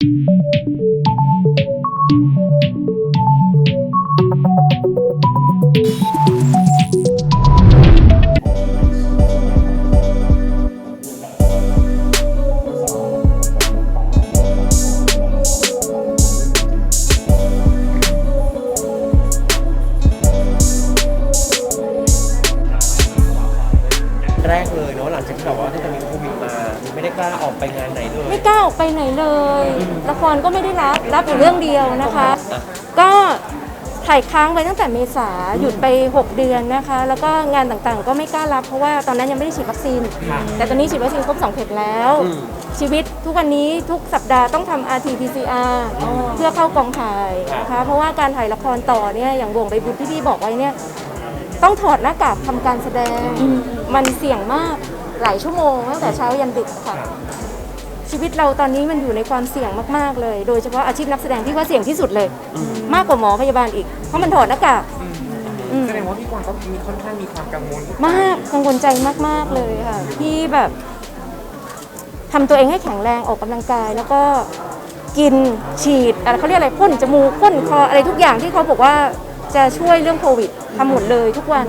แร ครก็ไม่ได้รับรับอยู่เรื่องเดียวนะคะ ก็ถ่ายค้างไปตั้งแต่เมษาหยุดไป 6 เดือนนะคะ แล้วก็งานต่างๆ ก็ไม่กล้ารับเพราะว่าตอนนั้นยังไม่ได้ฉีดวัคซีนค่ะแต่ตอนนี้ฉีดวัคซีนครบ2เข็มแล้วอืมชีวิตทุกวันนี้ทุกสัปดาห์ต้องทำ rt pcr เพื่อเข้ากองถ่ายนะคะเพราะว่าการถ่ายละครต่อเนี่ยอย่างวงใบบุญที่พี่บอกไว้เนี่ยต้องถอดหน้ากากทำการแสดง มันเสี่ยงมากหลายชั่วโมงตั้งแต่เช้ายันดึกค่ะ ชีวิตเราตอนนี้มันอยู่ในความเสี่ยงมากๆเลย โดยเฉพาะอาชีพนักแสดงที่ว่าเสี่ยงที่สุดเลย มากกว่าหมอพยาบาลอีก เพราะมันถอดหน้ากากอืมแสดงว่าพี่กวางก็มีค่อนข้างมีความกังวลมากกังวลใจมากๆเลยค่ะที่แบบทำตัวเองให้แข็งแรงออกกำลังกาย แล้วก็กินฉีดอะไรเขาเรียกอะไรพ่นจมูกพ่นคออะไรทุกอย่างที่เขาบอกว่าจะช่วยเรื่องโควิดทำหมดเลยทุกวัน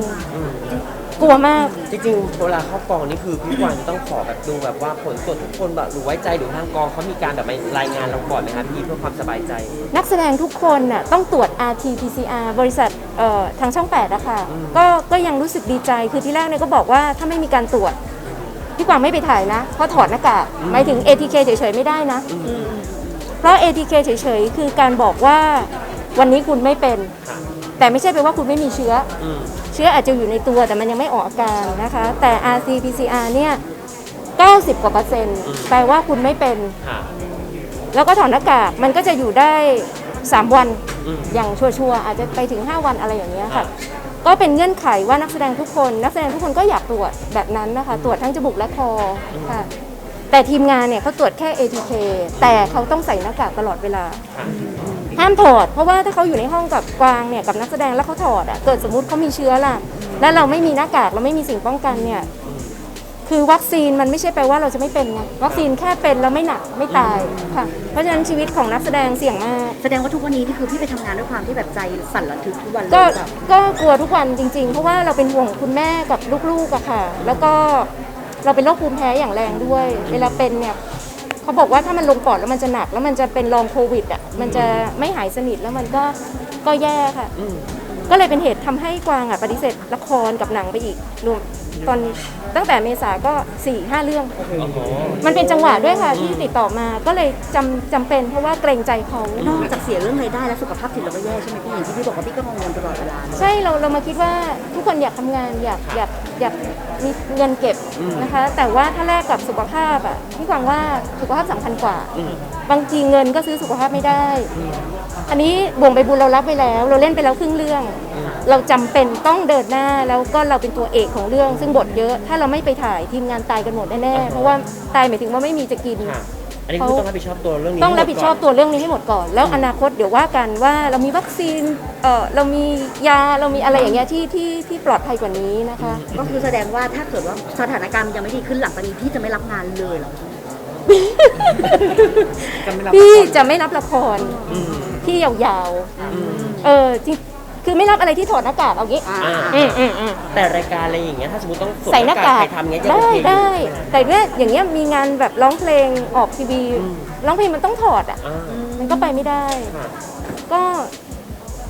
กลัวมาก จริงๆเวลาเข้ากองนี่คือพี่กวางจะต้องขอแบบดูแบบว่าผลตรวจทุกคนแบบหรือไว้ใจหรือทางกองเขามีการแบบมารายงานเราก่อนไหมคะพี่เพื่อความสบายใจ นักแสดงทุกคนน่ะต้องตรวจ rt pcr บริษัทเอ่อทางช่อง8อะค่ะก็ก็ยังรู้สึกดีใจคือที่แรกเนี่ยก็บอกว่าถ้าไม่มีการตรวจ พี่กวางไม่ไปถ่ายนะ เพราะถอดหน้ากากหมายถึง ATK เฉยๆไม่ได้นะ เพราะ ATK เฉยๆคือการบอกว่าวันนี้คุณไม่เป็นค่ะแต่ไม่ใช่แปลว่าคุณไม่มีเชื้อ อืมเชื้ออาจจะอยู่ในตัวแต่มันยังไม่ออกอาการนะคะ แต่ RT PCR เนี่ย 90 กว่าเปอร์เซ็นต์แปลว่าคุณไม่เป็นค่ะแล้วก็ถอดหน้ากากมันก็จะอยู่ได้ 3 วันอืมอย่างชัวร์ๆอาจจะไปถึง 5 วันอะไรอย่างเงี้ยค่ะค่ะ ก็เป็นเงื่อนไขว่านักแสดงทุกคน นักแสดงทุกคนก็อยากตรวจแบบนั้นนะคะ ตรวจทั้งจมูกและคอค่ะแต่ทีมงานเนี่ยเขาตรวจแค่ ATK แต่เขาต้องใส่หน้ากากตลอดเวลาค่ะ ห้ามถอด เพราะว่าถ้าเขาอยู่ในห้องกับกวางเนี่ยกับนักแสดงแล้วเขาถอดอะเกิดสมมติเขามีเชื้อล่ะ แล้วเราไม่มีหน้ากากเราไม่มีสิ่งป้องกันเนี่ยคือวัคซีนมันไม่ใช่แปลว่าเราจะไม่เป็นไงวัคซีนแค่เป็นแล้วไม่หนักไม่ตายค่ะ เพราะฉะนั้นชีวิตของนักแสดงเสี่ยงมากแสดงว่าทุกวันนี้นี่คือพี่ไปทำงานด้วยความที่แบบใจสั่นระทึกทุกวันเลยก็หรือเปล่าก็กลัวทุกวันจริง ๆ เพราะว่าเราเป็นห่วงคุณแม่กับลูกๆอะค่ะ แล้วก็เราเป็นโรคภูมิแพ้อย่างแรงด้วย เวลาเป็นเนี่ย เขาบอกว่าถ้ามันลงปอดแล้วมันจะหนัก แล้วมันจะเป็นลองโควิดอะมันจะไม่หายสนิทแล้วมันก็ก็แย่ค่ะอืมก็เลยเป็นเหตุทำให้กวางอะปฏิเสธละครกับหนังไปอีกรวม ตอนตั้งแต่เมษาก็4ี่ห้าเรื่องโอ้โหมันเป็นจังหวะด้วยค่ะที่ติดต่อมาก็เลยจำจำเป็นเพราะว่าเกรงใจเขานอกจากเสียเรื่องรายได้แล้วสุขภาพจิตเราก็แย่ใช่ไหมพี่อย่างที่พี่บอกว่าพี่ก็กังวลตลอดเวลาเลยใช่เราเรามาคิดว่าทุกคนอยากทำงานอยากอยากอยากมีเงินเก็บนะคะ แต่ว่าถ้าแลกกับสุขภาพอะพี่กวางว่าสุขภาพสำคัญกว่าอืมบางทีเงินก็ซื้อสุขภาพไม่ได้ อันนี้บ่วงใบบุญเรารับไปแล้ว เราเล่นไปแล้วครึ่งเรื่อง เราจำเป็นต้องเดินหน้าแล้วก็เราเป็นตัวเอกของเรื่อง ซึ่งบทเยอะ ถ้าเราไม่ไปถ่ายทีมงานตายกันหมดแน่ๆเพราะว่าตายหมายถึงว่าไม่มีจะกิน ค่ะอันนี้คือต้องรับผิดชอบตัวเรื่องนี้ต้องรับผิดชอบตัวเรื่องนี้ให้หมดก่อน แล้วอนาคตเดี๋ยวว่ากันว่าเรามีวัคซีนเออเรามียาเรามีอะไรอย่างเงี้ยที่ที่ที่ปลอดภัยกว่านี้นะคะ ก็คือแสดงว่าถ้าเกิดว่าสถานการณ์มันยังไม่ดีขึ้นหลังจากนี้พี่จะไม่รับงานเลยเหรอจะไม่รับพี่จะไม่รับละครอืมที่ยาวๆเออจริง คือไม่รับอะไรที่ถอดหน้ากากเอางี้อ่าอ่า อืมอืมอืม แต่รายการอะไรอย่างเงี้ยถ้าสมมติต้องวมใส่หน้ากากใครทำเงี้ยจะโอได้เคได้แต่เนี่ยอย่างเงี้ยมีงานแบบร้องเพลงออกทีวีร้องเพลงมันต้องถอดอะ อ่ามันก็ไปไม่ได้ ค่ะ ก็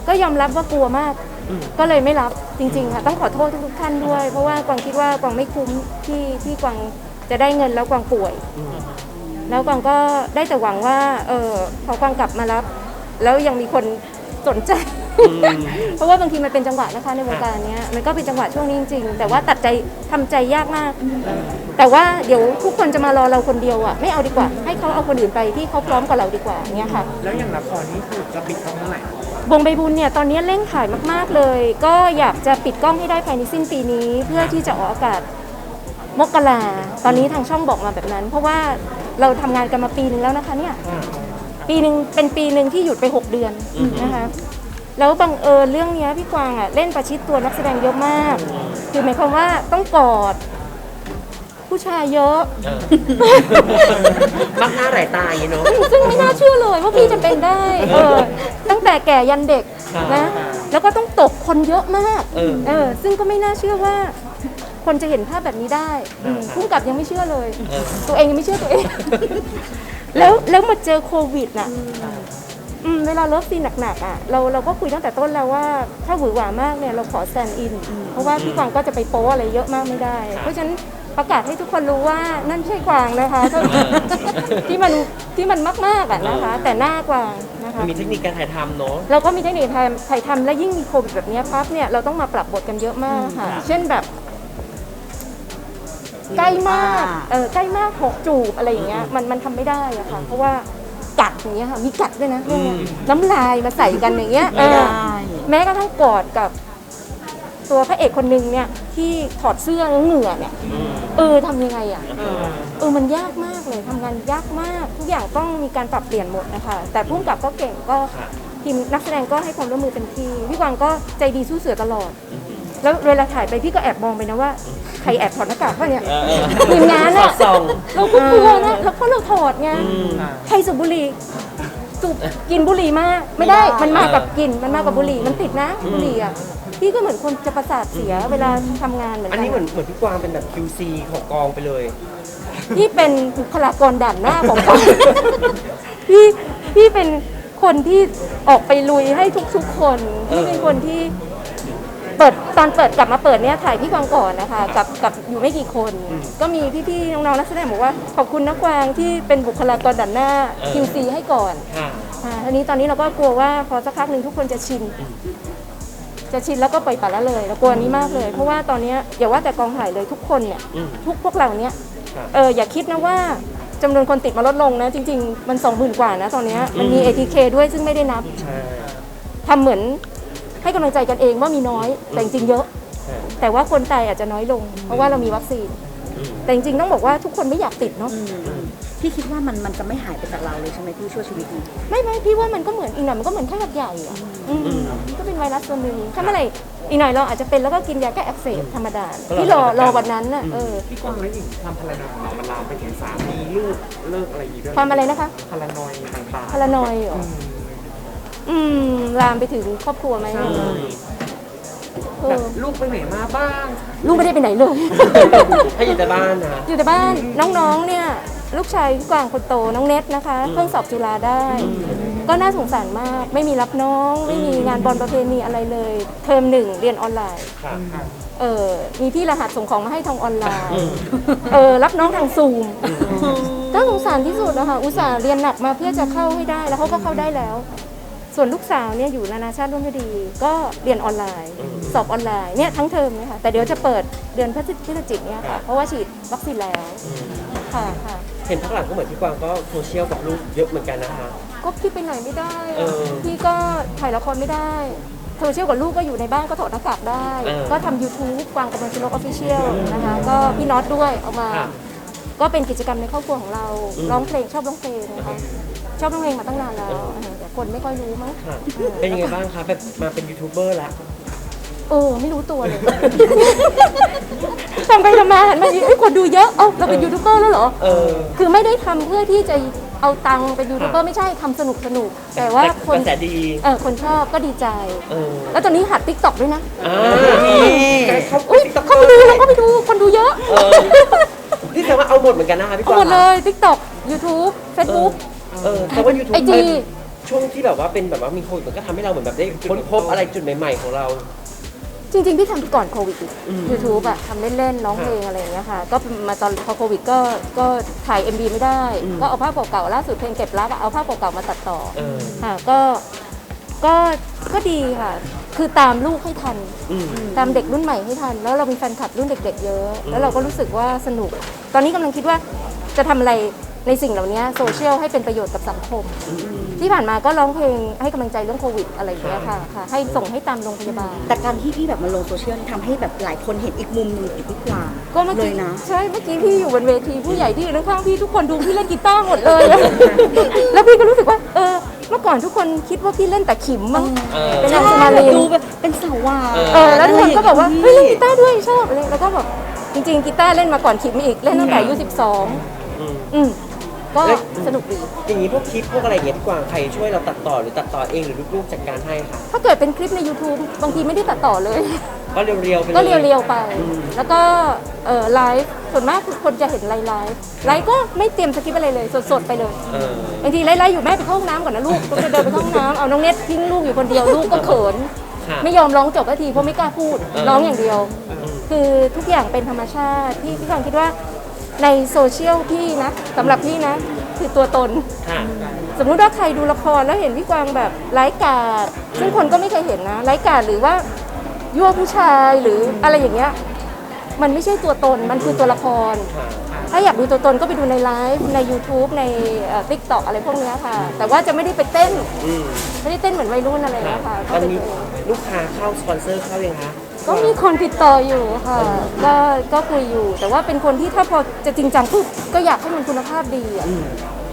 ก็ยอมรับว่ากลัวมาก อืม ก็เลยไม่รับจริงๆค่ะต้องขอโทษทุกๆท่านด้วย เพราะว่ากวางคิดว่ากวางไม่คุ้มที่ที่กวางจะได้เงินแล้วกวางป่วย อืม แล้วกวางก็ได้แต่หวังว่าเออพอกวางกลับมารับ แล้วยังมีคนสนใจอืม เพราะว่าบางทีมันเป็นจังหวะนะคะในวงการเนี้ยมันก็เป็นจังหวะช่วงนี้จริงๆแต่ว่าตัดใจทำใจยากมาก แต่ว่าเดี๋ยวทุกคนจะมารอเราคนเดียวอะไม่เอาดีกว่า ให้เขาเอาคนอื่นไปที่เขาพร้อมกว่าเราดีกว่าเนี้ยค่ะ แล้วอย่างละครนี่คือจะปิดกล้องเมื่อไหร่วงใบบุญเนี่ยตอนนี้เร่งถ่ายมาก ๆ เลย ก็อยากจะปิดกล้องให้ได้ภายในสิ้นปีนี้ เพื่อที่จะออกอากาศมกราตอนนี้ทางช่องบอกมาแบบนั้น เพราะว่าเราทำงานกันมาปีหนึ่งแล้วนะคะเนี่ยปีหนึ่งเป็นปีหนึ่งที่หยุดไป 6 เดือนนะคะ แล้วบังเอิญเรื่องเนี้ยพี่กวางอะเล่นประชิดตัวนักแสดงเยอะมาก คือหมายความว่าต้องกอด ผู้ชายเยอะเออมักหน้าหลายตาอย่างนี้เนาะ ซึ่งไม่น่าเชื่อเลยว่าพี่จะเป็นได้ เออ ตั้งแต่แก่ยันเด็กนะ แล้วก็ต้องตกคนเยอะมาก เออ เออ ซึ่งก็ไม่น่าเชื่อว่า คนจะเห็นภาพแบบนี้ได้อืมอ่าพุ่งกับยังไม่เชื่อเลยเออตัวเองยังไม่เชื่อตัวเอง แล้วแล้วมาเจอโควิดน่ะอืม เวลาเลิฟซีนหนักๆอะเราเราก็คุยตั้งแต่ต้นแล้วว่าถ้าหวือหวามากเนี่ยเราขอแซนอิน เพราะว่าพี่กวางก็จะไปโป๊อะไรเยอะมากไม่ได้ เพราะฉะนั้นประกาศให้ทุกคนรู้ว่านั่นใช่กวางนะคะที่มันที่มันมากๆอะนะคะ แต่หน้ากวางนะคะมีเทคนิคการถ่ายทำเนาะเราก็มีเทคนิคถ่ายถ่ายทำและยิ่งมีโควิดแบบเนี้ยปั๊บเนี่ยเราต้องมาปรับบทกันเยอะมากค่ะ เช่นแบบใกล้มาก เออใกล้มากหกจูบอะไรอย่างเงี้ย มันมันทำไม่ได้อะค่ะ เพราะว่า กัดอย่างเงี้ยค่ะมีกัดด้วยนะเรื่องเนี้ยอืม น้ำลายมาใส่กันอย่างเงี้ยไม่ได้เออแม้กระทั่งกอดกับ ตัวพระเอกคนนึงเนี่ยที่ถอดเสื้อแล้วเหงื่อเนี่ยอืมเออทำยังไงอะเออเออมันยากมากเลยทำงานยากมาก ทุกอย่างต้องมีการปรับเปลี่ยนหมดนะคะ แต่พุ่มกับก็เก่งก็ค่ะทีมนักแสดงก็ให้ความร่วมมือเต็มที่พี่กวางก็ใจดีสู้เสือตลอด แล้วเวลาถ่ายไปพี่ก็แอบมองไปนะว่า ใครแอบถอดหน้ากากป่ะเนี่ยเออเออทีมงานสออะดส่อง เราก็กลัวนะแล้วเพราะเราถอดไง อืม ใครสูบบุหรี่สูบกินบุหรี่มาก ไม่ได้มันมากับกลิ่นมันมากับบุหรี่มันติดนะบุหรี่อะพี่ก็เหมือนคนจะประสาทเสียเวลาทำงานเหมือนอันกันี้เหมือนเหมือนพี่กวางเป็นแบบ QC ของกองไปเลย พี่เป็นบุคลากรด่านหน้าของกองพี่พี่เป็นคนที่ออกไปลุยให้ทุกๆคนพี่เป็นคนที่ เปิดตอนเปิดกลับมาเปิดเนี่ยถ่ายพี่กวางก่อนนะคะกับกับอยู่ไม่กี่คน ก็มีพี่ๆน้องๆนักแสดงบอกว่าขอบคุณนะกวางที่เป็นบุคลากรด่านหน้าเออ QC ให้ก่อนค่ะค่ะทีนี้ตอนนี้เราก็กลัวว่าพอสักพักหนึ่งทุกคนจะชิน จะชินแล้วก็ปล่อยปละละเลยเรากลัวอันนี้มากเลย เพราะว่าตอนเนี้ยอย่าว่าแต่กองถ่ายเลยทุกคนเนี่ยอืม ทุกพวกเราเนี่ยครับเอออย่าคิดนะว่าจำนวนคนติดมาลดลงนะ จริง ๆ มันสองหมื่นกว่านะตอนเนี้ยมันมีอืม ATK ด้วยซึ่งไม่ได้นับ ใช่ ทำเหมือน ให้กำลังใจกันเองว่ามีน้อยแต่จริงๆเยอะใช่แต่ว่าคนตายอาจจะน้อยลง เพราะว่าเรามีวัคซีนอืมแต่จริงๆต้องบอกว่าทุกคนไม่อยากติดเนาะอืมพี่คิดว่ามันมันจะไม่หายไปจากเราเลยใช่ไหมพี่ช่วยชีวิตนี้ไม่ไม่พี่ว่ามันก็เหมือนอีกหน่อยมันก็เหมือนไข้หวัดใหญ่อะอืมมันก็เป็นไวรัสตัวหนึ่งถ้าเมื่อไหร่อีกหน่อยเราอาจจะเป็นแล้วก็กินยาแก้อักเสบธรรมดาที่รอรอวันนั้นน่ะเออพี่กวางแล้วอย่างความพลานอยของเรามันลามไปถึงสามีลูกเลิกอะไรอย่างงี้ด้วยความอะไรนะคะพลานอยต่างพารานอยเหรอ อืมลามไปถึงครอบครัวไหมเอๆแบบอลูกไปไหนมาบ้าง ลูกไม่ได้ไปไหนเลย ให้อยู่แต่บ้านนะ อยู่แต่บ้านน้องๆ เนี่ย ลูกชายพี่กวางคนโตน้องเน็ตนะคะ เพิ่งสอบจุฬาได้ ก็น่าสงสารมาก ไม่มีรับน้อง ไม่มีงานบอลประเพณีอะไรเลย เทอมหนึ่งเรียนออนไลน์ ค่ะ เออมีพี่รหัสส่งของมาให้ทางออนไลน์ เออรับน้องทางซูมก็สงสารที่สุดนะคะอุตส่าห์เรียนหนักมาเพื่อจะเข้าให้ได้แล้วเขาก็เข้าได้แล้ว ส่วนลูกสาวเนี่ยอยู่นานาชาติร่วมพอดี ก็เรียนออนไลน์ สอบออนไลน์เนี่ยทั้งเทอมเลยค่ะแต่เดี๋ยวจะเปิดเดือนพฤศจิกเนี่ยค่ะเพราะว่าฉีดวัคซีนแล้วค่ะค่ะ เห็นพักหลังก็เหมือนพี่กวางก็โซเชียลกับลูกเยอะเหมือนกันนะคะ ก็พี่ไปไหนไม่ได้เออพี่ก็ถ่ายละครไม่ได้โซเชียลกับลูกก็อยู่ในบ้านก็ถอดหน้ากากได้ เออก็ทำ YouTube กวางกำลังชนกออฟฟิเชียลนะคะ ก็พี่น็อตด้วยเอามา ค่ะก็เป็นกิจกรรมในครอบครัวของเรา อืม ร้องเพลงชอบร้องเพลงนะคะ ชอบร้องเพลงมาตั้งนานแล้วเออแต่คนไม่ค่อยรู้มั้งค่ะเป็นยังไงบ้างคะแบบมาเป็นยูทูบเบอร์แล้วเออไม่รู้ตัวเลยทำไปทำมาหันมาดิเอ้ยคนดูเยอะเอ้าเราเป็นยูทูบเบอร์แล้วเหรอเออคือไม่ได้ทำเพื่อที่จะเอาตังค์เป็นยูทูบเบอร์ไม่ใช่ทำสนุกสนุกๆแต่ว่าคนกระแสดีเออคนชอบก็ดีใจเออแล้วตอนนี้หัดติ๊กต็อกด้วยนะอ่าเขาอุ้ยเข้าไปดูแล้วเข้าไปดูคนดูเยอะเออพี่แสดงว่าเอาหมดเหมือนกันนะคะพี่กเอาวางหมดเลยติ๊กต็อกยูทูบเฟซบุ๊ก เออแต่ว่ายูทูบ IG ช่วงที่แบบว่าเป็นแบบว่ามีโควิดมันก็ทำให้เราเหมือนแบบได้ค้นพบอะไรจุดใหม่ ๆ ของเรา จริงๆ พี่ทำก่อนโควิดอีกอืมยูทูบอะทำเล่น ๆ ร้องเพลงอะไรอย่างเงี้ยค่ะ ก็มาตอนพอโควิดก็ก็ถ่าย MV ไม่ได้ อืม ก็เอาภาพเก่าๆ ล่าสุดเพลงเก็บรักอะเอาภาพเก่าๆ มาตัดต่อเออค่ะก็ก็ก็ดีค่ะ คือตามลูกให้ทัน อืม ตามเด็กรุ่นใหม่ให้ทัน แล้วเรามีแฟนคลับรุ่นเด็ก ๆ เยอะ แล้วเราก็รู้สึกว่าสนุก ตอนนี้กำลังคิดว่าจะทำอะไร ในสิ่งเหล่านี้โซเชียลให้เป็นประโยชน์กับสังคม ที่ผ่านมาก็ร้องเพลงให้กำลังใจเรื่องโควิดอะไรอย่างเงี้ยค่ะค่ะ ให้ส่งให้ตามโรงพยาบาล แต่การที่พี่แบบมาลงโซเชียลนี่ทำให้แบบหลายคนเห็นอีกมุมหนึงของพี่กวางก็เมื่อเลกี้ยนะ ใช่เมื่อกี้พี่อยู่บนเวทีผู้ใหญ่ที่อยู่ข้างๆพี่ทุกคนดูพี่เล่นกีตาร์หมดเลย แล้วพี่ก็รู้สึกว่า เออ เมื่อก่อนทุกคนคิดว่าพี่เล่นแต่ขิมมั้งเออ เป็นนางสมาลีนดูแบบเป็นสาวหวานเออแล้วทุกคนก็บอกว่าเฮ้ยเล่นกีตาร์ด้วยชอบอะไรแล้วก็แบบจริงๆกีตาร์เล่นมาก่อนคิมอีกเล่นตั้งแต่อายุ12 อืม อืม ก็แล้วสนุกดี อย่างนี้พวกคลิปพวกอะไรอย่างเงี้ยพี่กวางใครช่วยเราตัดต่อหรือตัดต่อเองหรือลูกๆจัดการให้ค่ะ ถ้าเกิดเป็นคลิปใน YouTube บางทีไม่ได้ตัดต่อเลย ก็เรียวๆไปเลยก็เรียวๆไปอืมแล้วก็เอ่อไลฟ์ส่วนมากคือคนจะเห็นไลฟ์ไลฟ์ไลฟ์ก็ไม่เตรียมสคริปต์อะไรเลย สดๆไปเลยเออบางทีไลฟ์ไลฟ์อยู่แม่ไปเข้าห้องน้ำก่อนนะลูกก็จะเดินไปเข้าห้องน้ำเอาน้องเน็ตทิ้งลูกอยู่คนเดียวลูกก็เขิน ค่ะไม่ยอมร้องจบสักทีเพราะไม่กล้าพูดเออร้องอย่างเดียวอืมคือทุกอย่างเป็นธรรมชาติที่พี่กวางคิดว่า ในโซเชียลพี่นะสำหรับพี่นะ คือตัวตน ค่ะสมมุติว่าใครดูละครแล้วเห็นพี่กวางแบบไร้กาดซึ่งคนก็ไม่เคยเห็นนะไร้กาดหรือว่ายั่วผู้ชายหรืออะไรอย่างเงี้ยมันไม่ใช่ตัวตนมันคือตัวละครค่ะถ้าอยากดูตัวตนก็ไปดูในไลฟ์ใน YouTube ในทิกตอกอะไรพวกเนี้ยค่ะ แต่ว่าจะไม่ได้ไปเต้น อืมไม่ได้เต้นเหมือนวัยรุ่นอะไรอย่างเงี้ยค่ะตก็อนเป็นนี้ตัวเอง ลูกค้าเข้าสปอนเซอร์เข้ายังคะ ก็มีคนติดต่ออยู่ค่ะ ก็ก็คุยอยู่ แต่ว่าเป็นคนที่ถ้าพอจะจริงจังปุ๊บก็อยากให้มันคุณภาพดีอะอืม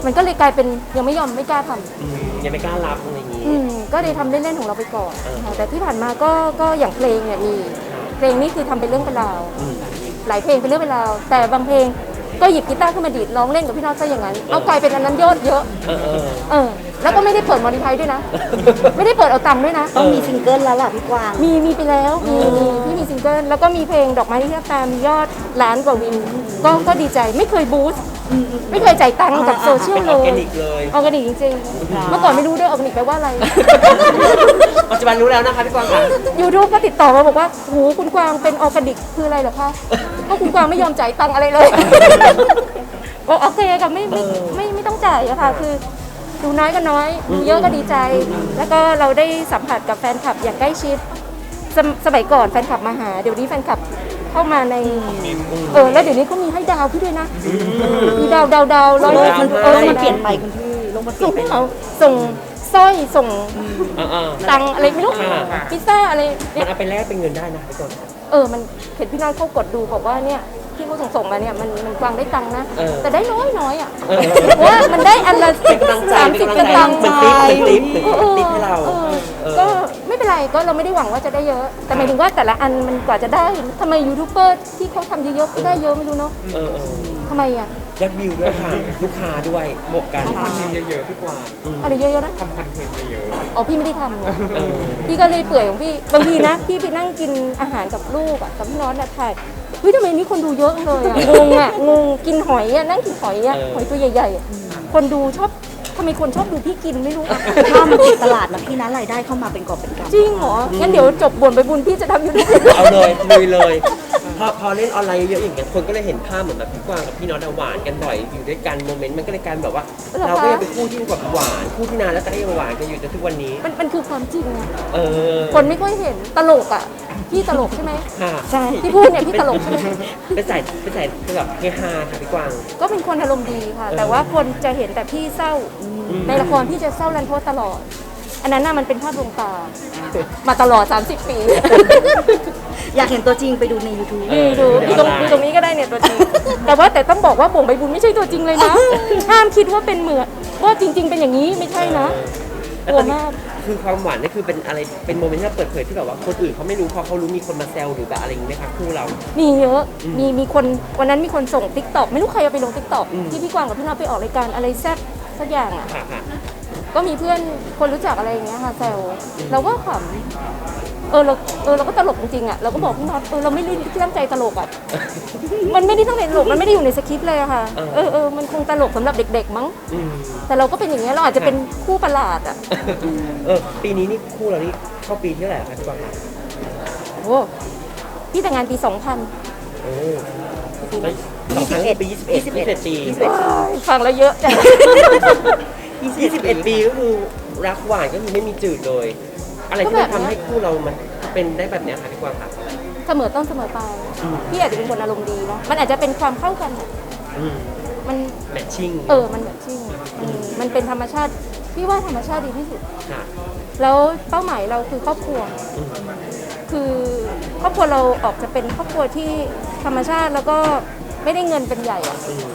มันก็เลยกลายเป็นยังไม่ยอมไม่กล้าทำอืมยังไม่กล้ารับอะไรอย่างงี้ อืมก็เลยทำเล่นๆของเราไปก่อนเออ ค่ะแต่ที่ผ่านมาก็ก็อย่างเพลงเนี่ยมีเพลงนี่คือทำเป็นเรื่องเป็นราว อืม หลายเพลงเป็นเรื่องเป็นราวแต่บางเพลง ก็หยิบกีตาร์ขึ้นมาดีดร้องเล่นกับพี่น็อตซะอย่างนั้น เอากลายเป็นอันนั้นยอดเยอะ เออเออ เออ แล้วก็ไม่ได้เปิดมอนิไทยด้วยนะ ไม่ได้เปิดเอาตังค์ด้วยนะ ต้องมีซิงเกิลแล้วล่ะพี่กวาง มีมีไปแล้วมีมีพี่มีซิงเกิลแล้วก็มีเพลงดอกไม้ที่แทบตามมียอดล้านกว่าวิวก็ก็ดีใจไม่เคยบูสต์ไม่เคยจ่ายตังค์กับโซเชียลเป็นเลออร์แกยนิกเลย ออร์แกนิกจริงๆเมื่อก่อนไม่รู้ด้วยออร์แกนิกแปลว่าอะไร ปัจจุบันรู้แล้วนะคะพี่กวางค่ะ ยูทูบก็ติดต่อมาบอกว่าโหคุณกวางเป็นออร์แกนิกคืออะไรเหรอคะก็คุณกวางไม่ยอมจ่ายตังค์อะไรเลย บอกโอเคค่ะไม่ไม่ไม่ไม่ต้องจ่ายอะค่ะ คือดูน้อยก็น้อยดูเยอะก็ดีใจ แล้วก็เราได้สัมผัสกับแฟนคลับอย่างใกล้ชิดสมสมัยก่อนแฟนคลับมาหา เดี๋ยวนี้แฟนคลับเข้ามาในเออแล้วเดี๋ยวนี้เขามีให้ดาวพี่ด้วยนะมีดาวดาวดาวร้อยโลกพัมันนเอโลอกมันเปลี่ยนไปคุณพี่โลกมันเปลี่ส่ยงนไปให้เขาส่ง สร้อยส่งอ่าอ่า ตังค์อะไรไม่รู้อ่า พิซซ่าอะไร มัเนี่นยเอาไปแลกเป็นเงินได้นะพี่กวางเออ มันเห็นพี่น้อยเขากดดูบอกว่าเนี่ยที่เขาส่งส่งมาเนี่ยมันมันกวางได้ตังค์นะ เออแต่ได้น้อยน้อยอะเออเพราะว่ามันได้อันละเป็นกำลังใจสามเป็นสิบกำลังสใจตางค์เป็นติ๊บเป็นติ๊บเป็นติ๊บให้เราออเออ ก็ไม่เป็นไรก็เราไม่ได้หวังว่าจะได้เยอะ แต่หมายถึงว่าแต่ละอันมันกว่าจะได้ทำไมยูทูบเบอร์ที่เขาทำเยอะๆได้เยอะไม่รู้เนาะเออเออทำไมอะ ยอดวิวด้วยค่ะ ลูกค้าด้วยบวกกันคอนเทนต์เยอะๆพี่กวางอะไรเยอะๆนะทำคอนเทนต์เยอะอ๋อพี่ไม่ได้ทำเนี่ยเออพี่ก็เลยเปื่อยของพี่บางทีนะพี่ไปนั่งกินอาหารกับลูกอะกับพี่น้องน่ะถ่ายเฮ้ยทำไมนี้คนดูเยอะเลยอะงงอะงงกินหอยอะนั่งกินหอยอะเออหอยตัวใหญ่ๆอะคนดูชอบทำไมคนชอบดูพี่กินไม่รู้อะถ้ามันติดตลาดนะพี่นะรายได้เข้ามาเป็นกอบเป็นกำจริงเหรองั้นเดี๋ยวจบบ่นไปบุญพี่จะทำยูทูบเอาเลยลุยเลย พอพอเล่นออนไลน์เยอะๆอย่างเงี้ยคนก็เลยเห็นภาพเหมือนแบบพี่กวางกับพี่น็อตอะหวานกันบ่อยอยู่ด้วยกันโมเมนต์มันก็เลยกลายเป็นแบบว่าเราก็ยังเป็นคู่ที่แบบหวานคู่ที่นานแล้วก็ยังหวานกันอยู่จนทุกวันนี้ มันมันคือความจริงอะเออคนไม่ค่อยเห็นตลกอะพี่ตลกใช่ไหม ค่ะใช่ที่พูดเนี่ยพี่ตลกใช่ไหม เป็นสายเป็นสายแบบเฮฮาค่ะพี่กวาง ก็เป็นคนอารมณ์ดีค่ะ แต่ว่าคนจะเห็นแต่พี่เศร้า ในละครพี่จะเศร้ารันทดตลอด อันนั้นน่ะมันเป็นภาพดวงตา มาตลอด 30 ปี อยากเห็นตัวจริงไปดูใน YouTube นี่ดูดูตรงดูตรงนี้ก็ได้เนี่ยตัวจริง แต่ว่าแต่ต้องบอกว่าบ่งใบบุญไม่ใช่ตัวจริงเลยนะ ห้ามคิดว่าเป็นเหมือนว่าจริง ๆ เป็นอย่างนี้ไม่ใช่นะแล้วกลัตวอนนี้มาก คือความหวานนี่คือเป็นอะไร เป็นโมเมนต์ที่เราเปิดเผยที่แบบว่าคนอื่นเขาไม่รู้พอเขารู้มีคนมาแซวหรือแบบอะไรอย่างนี้ไหมคะคู่เรา มีเยอะอืมมีมีคนวันนั้นมีคนส่งติ๊กต็อกไม่รู้ใครเอาไปลงติ๊กต็อกอืมที่พี่กวางกับพี่น้องไปออกรายการอะไรแซ่บสักอย่างอะ ค่ะค่ะ ก็มีเพื่อนคนรู้จักอะไรอย่างเงี้ยค่ะแซวเราก็ขำเออเราเออเราก็ตลกจริงๆอะเราก็บอกพี่น็อตเออเราไม่ได้ตั้งใจตลกอะมันไม่ได้ตั้งใจตลกมันไม่ได้อยู่ในสคริปต์เลยอะค่ะเออเออเออมันคงตลกสำหรับเด็ก ๆ มั้งอืมแต่เราก็เป็นอย่างเงี้ยเราอาจจะเป็นคู่ประหลาดอะเออปีนี้นี่คู่เรานี่เข้าปีที่เท่าไหร่คะพี่กวางคะโอ้พี่แต่งงานปี2000โอ้แล้วสองครั้งปียี่สิบเอ็ดยี่สิบเอ็ดปีฟังแล้วเยอะจัง ยี่สิบเอ็ดปีก็คือรักหวานก็คือไม่มีจืดเลย อะไรที่มันทำให้คู่เรามันเป็นได้แบบเนี้ยค่ะพี่กวางค่ะ เสมอต้นเสมอปลายอืม พี่อาจจะเป็นคนอารมณ์ดีเนาะมันอาจจะเป็นความเข้ากันอะอืมมันแมทชิ่งเออมันเหมือนจริงอืมมันเป็นธรรมชาติพี่ว่าธรรมชาติดีที่สุด ค่ะแล้วเป้าหมายเราคือครอบครัว อืมคือครอบครัวเราออกจะเป็นครอบครัวที่ธรรมชาติแล้วก็ไม่ได้เงินเป็นใหญ่อะอืม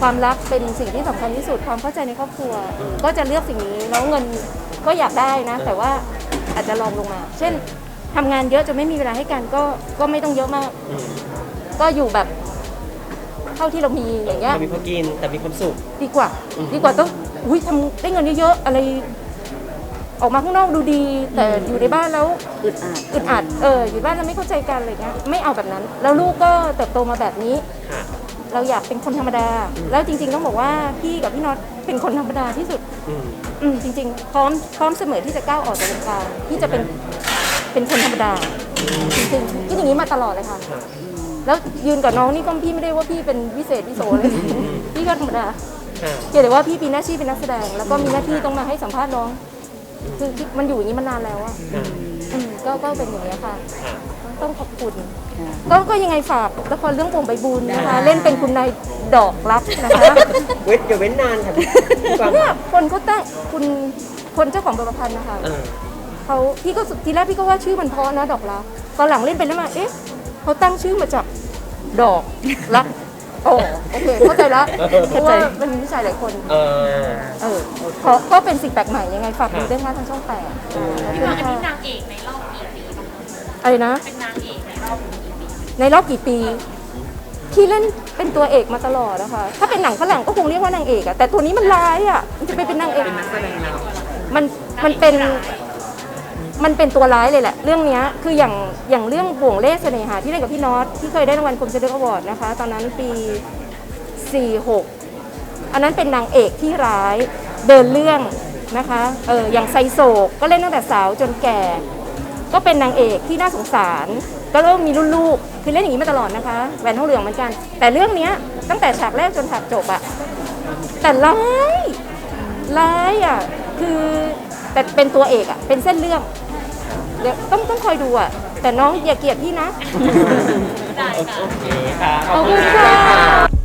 ความรักเป็นสิ่งที่สำคัญที่สุดความเข้าใจในครอบครัว ก็จะเลือกสิ่งนี้แล้วเงินก็อยากได้นะ แต่ว่าอาจจะลองลงมา เช่นทำงานเยอะจนไม่มีเวลาให้กันก็ก็ไม่ต้องเยอะมาก อืมก็อยู่แบบเท่าที่เรามีอย่างเงี้ยเรามีพอกินแต่มีความสุข ดีกว่า อืม ดีกว่าต้องอุ้ยทำได้เงินเยอะๆอะไร ออกมาข้างนอกดูดี แต่อยู่ในบ้านแล้วอึดอัดอึดอัดเอออยู่บ้านแล้วไม่เข้าใจกันอะไรเงี้ยไม่เอาแบบนั้น แล้วลูกก็เติบโตมาแบบนี้ ค่ะ เราอยากเป็นคนธรรมดา แล้วจริง ๆ ต้องบอกว่าพี่กับพี่น็อตเป็นคนธรรมดาที่สุดอืมอืมจริง ๆ พร้อมพร้อมเสมอที่จะก้าวออกจากวงการที่จะเป็นเป็นคนธรรมดาจริงๆคิดอย่างนี้มาตลอดเลยค่ะค่ะแล้วยืนกับน้องนี่ก็พี่ไม่ได้ว่าพี่เป็นวิเศษวิโสเลย พี่ก็ธรรมดาค่ะเพียงแต่ว่าพี่มีหน้าที่เป็นนักแสดง แล้วก็มีหน้าที่ต้องมาให้สัมภาษณ์น้อง คือที่มันอยู่อย่างนี้มานานแล้วอะค่ะอืมก็ก็เป็นอย่างนี้ยค่ะค่ะต้องขอบคุณค่ะ ก็ก็ยังไงฝากละครเรื่องวงใบบุญนะคะ เล่นเป็นคุณนายดอกรักนะคะ เว้นอย่าเว้นนานค่ะพี่กวางเนี่ยคนเขาตั้งคุณคนเจ้าของบทประพันธ์นะคะเออเขาพี่ก็ทีแรกพี่ก็ว่าชื่อมันเพราะนะดอกรักตอนหลังเล่นไปแล้วมาเอ๊ะเขาตั้งชื่อมาจากดอกรักโอ้โอเคเข้าใจละเพราะว่ามันมีผู้ชายหลายคน เออ เออเพราะก็เป็นสิ่งแปลกใหม่ยังไงฝากดูด้วยนะทางช่องแปดพี่ว่าอันนี้นางเอกในรอบกี่ปีบ้างคะอะไรนะ เป็นนางเอกในรอบกี่ปี ในรอบกี่ปี ที่เล่นเป็นตัวเอกมาตลอดนะคะถ้าเป็นหนังฝรั่งก็คงเรียกว่านางเอกอะแต่ตัวนี้มันร้ายอะมันจะไปเป็นนางเอกนักแสดงนมันมันเป็นมันเป็นตัวร้ายเลยแหละ เรื่องเนี้ยคืออย่างอย่างเรื่องบ่วงเล่ห์เสน่หาที่เล่นกับพี่น็อตที่เคยได้รางวัลคมเฉลิมอวอร์ดนะคะ ตอนนั้นปี 46 อันนั้นเป็นนางเอกที่ร้ายเดินเรื่องนะคะเอออย่างไซโศกก็เล่นตั้งแต่สาวจนแก่ ก็เป็นนางเอกที่น่าสงสาร ก็เริ่มมีรุ่นลูกคือเล่นอย่างนี้มาตลอดนะคะแหวนทองเหลืองเหมือนกัน แต่เรื่องเนี้ยตั้งแต่ฉากแรกจนฉากจบอะแต่ร้ายร้ายอะคือแต่เป็นตัวเอกอะเป็นเส้นเรื่องเดี๋ยวต้องต้องคอยดูอะแต่น้องอย่าเกลียดพี่นะ ได้ค่ะ โอเคค่ะ ขอบคุณค่ะ